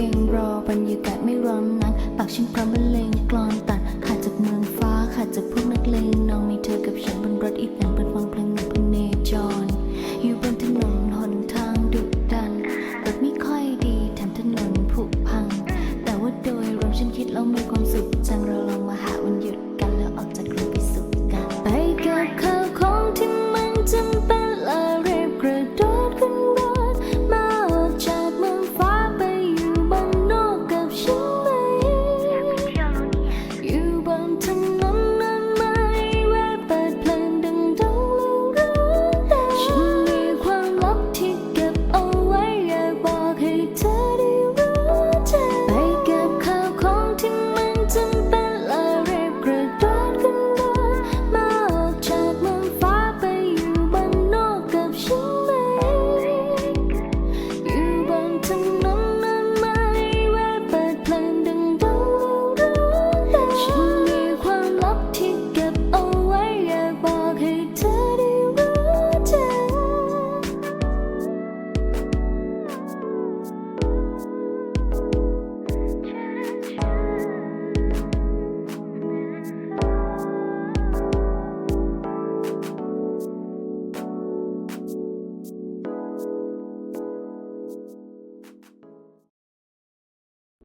เก่งรอบรรยากาศไม่ร้อนนักปากฉันพร้อมบรรเลงกลอนตัด